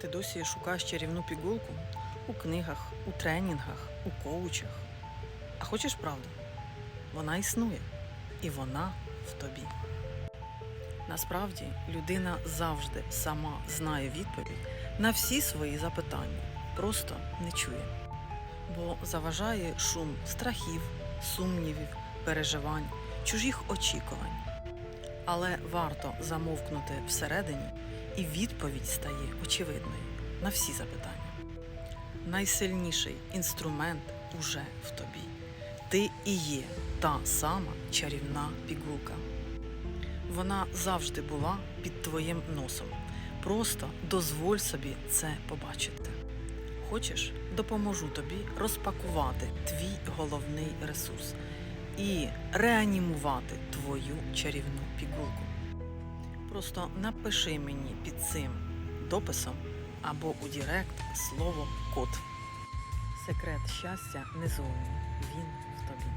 Ти досі шукаєш чарівну пігулку у книгах, у тренінгах, у коучах. А хочеш правду? Вона існує, і вона в тобі. Насправді людина завжди сама знає відповідь на всі свої запитання, просто не чує. Бо заважає шум страхів, сумнівів, переживань, чужих очікувань. Але варто замовкнути всередині, і відповідь стає очевидною на всі запитання. Найсильніший інструмент уже в тобі. Ти і є та сама чарівна пігулка. Вона завжди була під твоїм носом. Просто дозволь собі це побачити. Хочеш, допоможу тобі розпакувати твій головний ресурс і реанімувати твою чарівну пігулку. Просто напиши мені під цим дописом або у Дірект слово код. Секрет щастя не зовні, він в тобі.